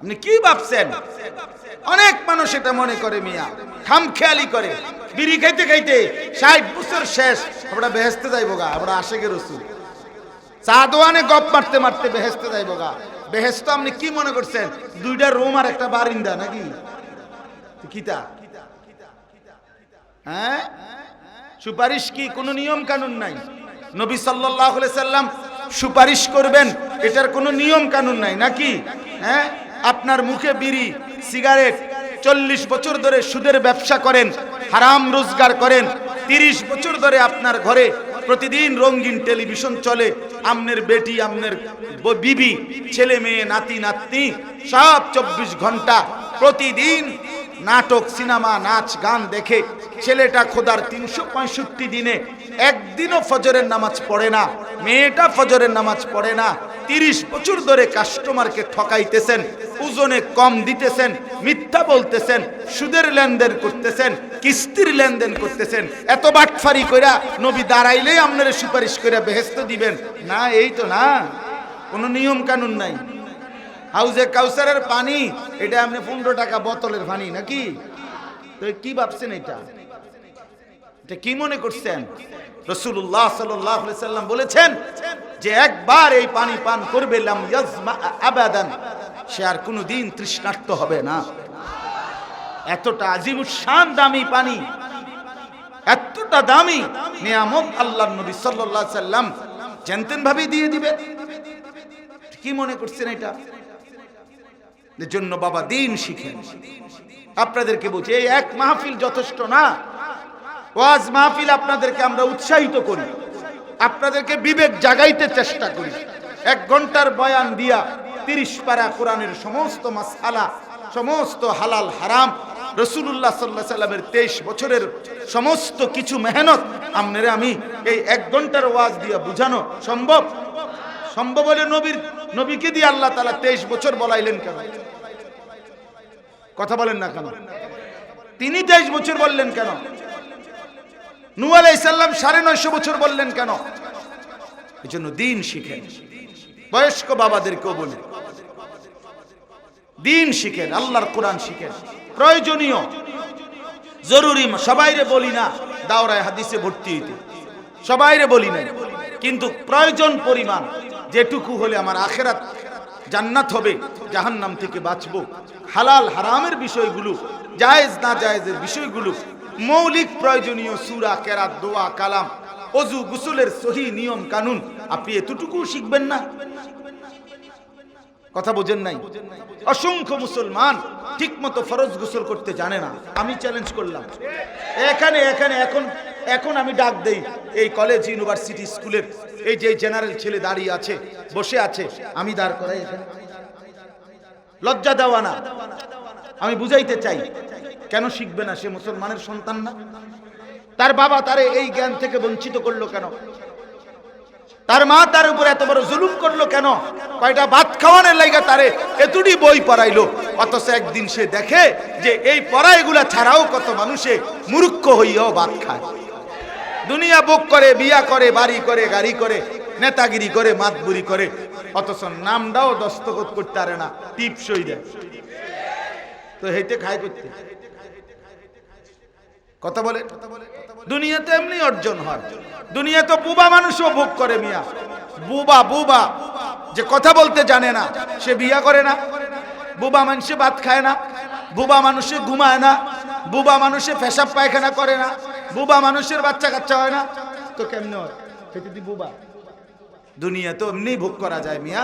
আপনি কি ভাবছেন? অনেক মানুষ এটা মনে করে মিয়া। খামখেয়ালি করে। বিড়ি খাইতে খাইতে ষাট বছর শেষ। আমরা বেহেস্তে যাইব গা, আমরা আশেকের রসুল। চা দোয়ানে গপ মারতে মারতে বেহেস্তে যাইব গা। বেহেস্ত আপনি কি মনে করছেন? দুইটা রুম আর একটা বারিন্দা নাকি? কিতা? হ্যাঁ? সুপারিশ কি কোনো নিয়ম কানুন নাই? নবী আলাইহি সাল্লাম সুপারিশ করবেন, এটার কোনো নিয়ম কানুন নাই নাকি? হ্যাঁ? আপনার মুখে বিড়ি, সিগারেট, চল্লিশ বছর ধরে সুদের ব্যবসা করেন, হারাম রোজগার করেন, তিরিশ বছর ধরে আপনার ঘরে প্রতিদিন রঙিন টেলিভিশন চলে, আমনের বেটি, আমনের বিবি, ছেলে মেয়ে, নাতি, নাতনি, সব চব্বিশ ঘণ্টা প্রতিদিন নাটক, সিনেমা, নাচ, গান দেখে ছেলেটা খোদার তিনশো পঁয়ষট্টি দিনে একদিনও ফজরের নামাজ পড়ে না, মেয়েটা ফজরের নামাজ পড়ে না, তিরিশ বছর ধরে কাস্টমারকে ঠকাইতেছেন। ওজনে কম দিতেছেন, মিথ্যা বলতেছেন, সুদের লেনদেন করতেছেন, কিস্তির লেনদেন করতেছেন। এত বাটফারি কইরা নবী দাঁড়াইলেই আপনারা সুপারিশ করে বেহেস্ত দিবেন। না, এই তো না। কোনো নিয়ম কানুন নাই। হাউজে কাউসারের পানি, এটা আপনি পনেরো টাকা বোতলের পানি, নাকি? তো কি ভাবছেন এটা? এটা কি মনে করছেন? রসুল্লাহ সাল্লাম বলেছেন যে একবার এই পানি পান করবে আবাদান সে আর কোনোদিন তৃষ্ণার্ত হবে না। এতটা আজিমুসান দামি পানি, এতটা দামি নিয়ামত আল্লাহ নবী আলাইহি সাল্লাম জানতেন ভাবে দিয়ে দিবেন কি মনে করছেন এটা? জন্য বাবা দিন শিখেন। আপনাদেরকে বলছি, এই এক মাহফিল যথেষ্ট না। ওয়াজ মাহফিল আপনাদেরকে আমরা উৎসাহিত করি। আপনাদেরকে বিবেক জাগাইতে চেষ্টা করি। এক ঘণ্টার বয়ান দিয়া তিরিশ পারা কোরআনের সমস্ত মাসালা সমস্ত হালাল হারাম রসুল্লাহ সাল্লাহ সাল্লামের তেইশ বছরের সমস্ত কিছু মেহনত আপনারা আমি এই এক ঘণ্টার ওয়াজ দিয়া বুঝানো সম্ভব? সম্ভব হলে নবীর, নবীকে দিয়ে আল্লাহ তালা তেইশ বছর বলাইলেন কেন? কথা বলেন না কেন? তিনি তেইশ বছর বললেন কেন? নু আলাইসাল্লাম সাড়ে নয়শো বছর বললেন কেন? এই জন্য দিন শিখেন। বয়স্ক বাবাদেরকেও বলি। দিন শিখেন, আল্লাহর কোরআন শিখেন। প্রয়োজনীয়, জরুরি, সবাইরে বলি না, দাওরায়, হাদিসে ভর্তি হইতে। সবাইরে বলি না কিন্তু প্রয়োজন পরিমাণ, যেটুকু হলে আমার আখেরাত জান্নাত হবে, জাহান্নাম থেকে বাঁচবো। হালাল, হারামের বিষয়গুলো, জায়েজ, না জায়েজের বিষয়গুলো, মৌলিক প্রয়োজনীয় সুরা, কেরাত, দোয়া, কালাম, অজু, গুসুলের সহি নিয়ম, কানুন, আপনি এতটুকু শিখবেন না। কথা বোঝেন নাই? অসংখ্য মুসলমান ঠিক মতো ফরজ গোসল করতে জানে না। আমি চ্যালেঞ্জ করলাম। এখানে এখানে, এখন এখন আমি ডাক দেই। এই কলেজ ইউনিভার্সিটি স্কুলের এই যে জেনারেল ছেলে দাঁড়িয়ে আছে, বসে আছে, আমি দাঁড় করাই এখানে। লজ্জা দেওয়া না। আমি বুঝাইতে চাই, কেন শিখবে না সে মুসলমানের সন্তান না? তার বাবা তারে এই জ্ঞান থেকে বঞ্চিত করল কেন? তার মা তার উপর এত বড় জুলুম করল কেন? কয়টা ভাত খাওয়ানোর লাইগা তারে এতটি বই পড়াইলো। অথচ একদিন সে দেখে যে এই পড়াইগুলা ছাড়াও কত মানুষে মূর্খ হইয়াও ভাত খায়। দুনিয়া বুক করে, বিয়া করে, বাড়ি করে, গাড়ি করে, নেতাগিরি করে, মাতবুরি করে। অথচ নামটাও দস্তখত করতে পারে না, টিপসই দেয়। তো হেইতে খায় করতে। কথা বলে? দুনিয়াতে এমনি অর্জন হয়। দুনিয়া তো বুবা মানুষও ভোগ করে মিয়া। বুবা বুবা, যে কথা বলতে জানে না, সে বিয়া করে না। বুবা মানুষে ভাত খায় না। বুবা মানুষে ঘুমায় না। বুবা মানুষে পেশাব পায়খানা করে না। বুবা মানুষের বাচ্চা কাচ্চা হয় না। তো কেমনে হয়? বুবা। দুনিয়া তো এমনি ভোগ করা যায় মিয়া।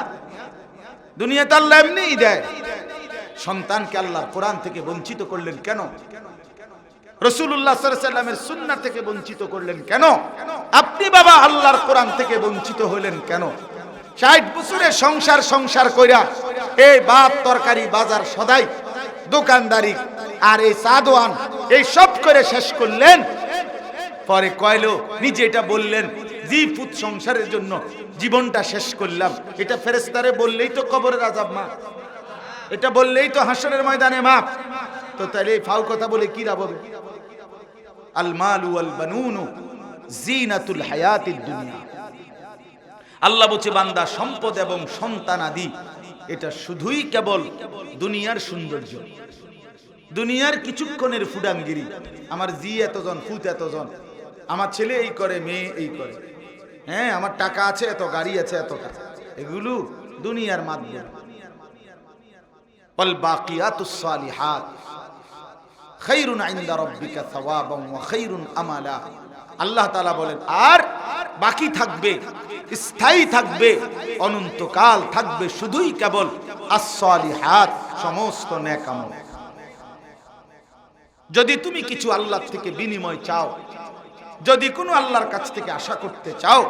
দুনিয়াতে আল্লাহ এমনিই দেয়। সন্তানকে আল্লাহ কোরআন থেকে বঞ্চিত করলেন কেন? রসুল্লাহ সাল্লামের সুন্না থেকে বঞ্চিত করলেন কেন? আপনি বাবা আল্লাহর কোরআন থেকে বঞ্চিত হলেন কেন? ষাট বছরে সংসার সংসার কইরা এই ভাত তরকারি বাজার সদাই, দোকানদারি আর এই এই সব করে শেষ করলেন। পরে কয়লো নিজে এটা বললেন, জি পুত সংসারের জন্য জীবনটা শেষ করলাম। এটা ফেরেস্তারে বললেই তো কবরের আজাব মা। এটা বললেই তো হাসনের ময়দানে মাপ তো তাহলে ফাউ কথা বলে কি রাব হবে? আল মালু আল বানুন জিনাতুল হায়াতিদ দুনিয়া। আল্লাহ বলছে, বান্দা সম্পদ এবং সন্তান আদি, এটা শুধুই কেবল দুনিয়ার সৌন্দর্য। দুনিয়ার কিছুক্ষণের ফুডামগিরি, আমার জি এতজন, ফুত এতজন, আমার ছেলে এই করে, মেয়ে এই করে। হ্যাঁ আমার টাকা আছে এত, গাড়ি আছে এত টাকা। এগুলো দুনিয়ার মাধ্যম। পল বাকিয়াত সালিহাত খৈরুন আইন্দা রব্বিকা সওয়াবাম ওয়া খৈরুন আমালা। আল্লাহ তাআলা বলেন, আর বাকি থাকবে, স্থায়ী থাকবে, অনন্তকাল থাকবে শুধুই কেবল আসসালিহাত, সমস্ত নেক আমল যদি তুমি কিছু আল্লাহ থেকে বিনিময় চাও, যদি কোনো আল্লাহর কাছ থেকে আশা করতে চাও,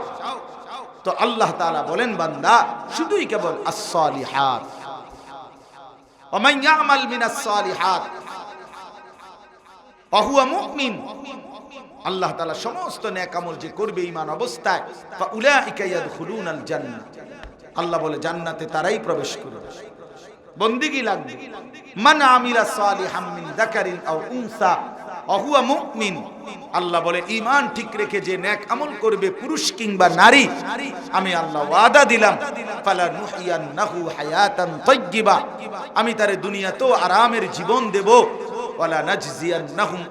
তো আল্লাহ তাআলা বলেন, বান্দা, শুধুই কেবল আসসালিহাত। ওমান ইয়ামাল মিনাস সালিহাত অহুয়া মুমিন। আল্লাহ তালা সমস্ত ন্যাকামল যে করবে ইমান অবস্থায় বা উলা ইকাইয়াদ আল আল্লাহ বলে, জান্নাতে তারাই প্রবেশ করবে। বন্দিগি লাগবে। মান আমিরা সালিহাম অহুয়া মুকমিন আল্লাহ বলে ইমান ঠিক রেখে যে ন্যাক আমল করবে পুরুষ কিংবা নারী, আমি আল্লাহ ওয়াদা দিলাম, ফালা নুহিয়ান্নাহু হায়াতান তাইয়্যিবা। আমি তারে দুনিয়াতেও আরামের জীবন দেব।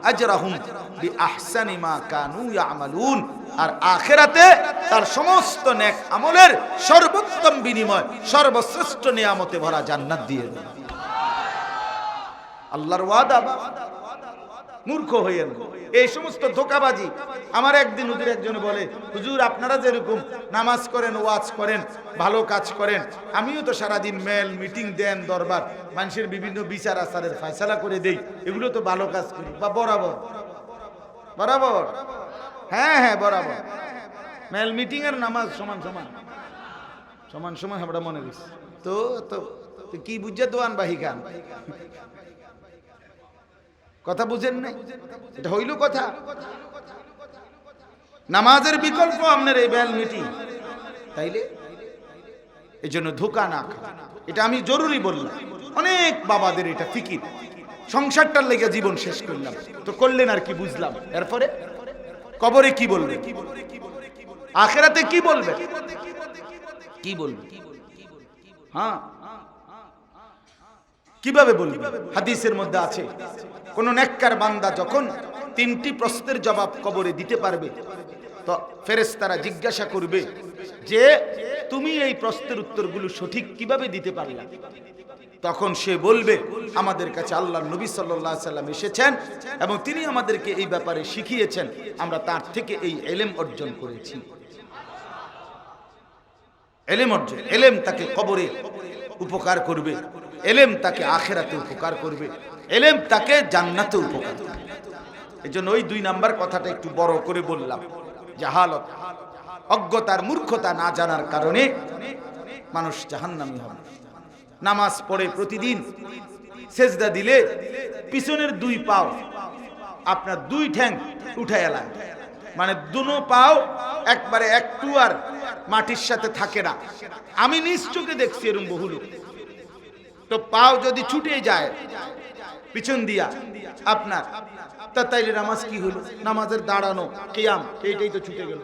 আজরাহুম বিআহসানি মা কানু ইয়ামালুন। আর আখেরাতে তার সমস্ত নেক আমলের সর্বোত্তম বিনিময়, সর্বশ্রেষ্ঠ নিয়ামতে ভরা জান্নাত দিয়ে আল্লাহর ওয়াদা। মূর্খ হইয়েন। এই সমস্ত ধোকাবাজি আমার একদিন হুজুর একজন বলে, হুজুর, আপনারা যেরকম নামাজ করেন, ওয়াজ করেন, ভালো কাজ করেন, আমিও তো সারাদিন মেল, মিটিং দেন, দরবার, মানুষের বিভিন্ন বিচার আচারের ফয়সালা করে দেই, এগুলো তো ভালো কাজ করি। বা বরাবর। বরাবর? হ্যাঁ হ্যাঁ বরাবর। মেল, মিটিং এর নামাজ সমান সমান। সমান সমান আমরা মনে করছি তো তো কি বুঝছে, দোয়ান বাহি খান কথা বুঝেন নাই? এটা হইল কথা। নামাজের বিকল্প আপনার এই বেল মিটিং। তাইলে? এই জন্য ধোকা না এটা আমি জরুরি বললাম। অনেক বাবাদের এটা ফিকির। সংসারটার লেগে জীবন শেষ করলাম। তো করলেন আর কি বুঝলাম। এরপরে? কবরে কি বলবে আখেরাতে কি বলবে কি বলবে হ্যাঁ? কীভাবে বলবে? হাদিসের মধ্যে আছে, কোন নেককার বান্দা যখন তিনটি প্রশ্নের জবাব কবরে দিতে পারবে, তো ফেরেশতারা জিজ্ঞাসা করবে যে, তুমি এই প্রশ্নের উত্তরগুলো সঠিক কীভাবে দিতে পারলা? তখন সে বলবে, আমাদের কাছে আল্লাহ নবী সাল্লাহ সাল্লাম এসেছেন এবং তিনি আমাদেরকে এই ব্যাপারে শিখিয়েছেন। আমরা তার থেকে এই এলেম অর্জন করেছি। এলেম অর্জন, এলেম তাকে কবরে উপকার করবে। এলেম তাকে আখেরাতে উপকার করবে। এলেম তাকে জান্নাতে উপকার করবে। এই জন্য ওই দুই নাম্বার কথাটা একটু বড় করে বললাম। জাহালত, অজ্ঞতার মূর্খতা না জানার কারণে মানুষ জাহান্নামী হবে নামাজ পড়ে প্রতিদিন, সেজদা দিলে পিছনের দুই পাও আপনার দুই ঠ্যাং উঠে এলাম মানে দুনো পাও একবারে একটু আর মাটির সাথে থাকে না। আমি নিজ দেখছি এরকম বহু লোক। তো পাও যদি ছুটে যায়, পিছন দিয়া আপনার। তা তাইলে নামাজ কি হলো নামাজের দাঁড়ানো, কেয়াম, এইটাই তো ছুটে গেল।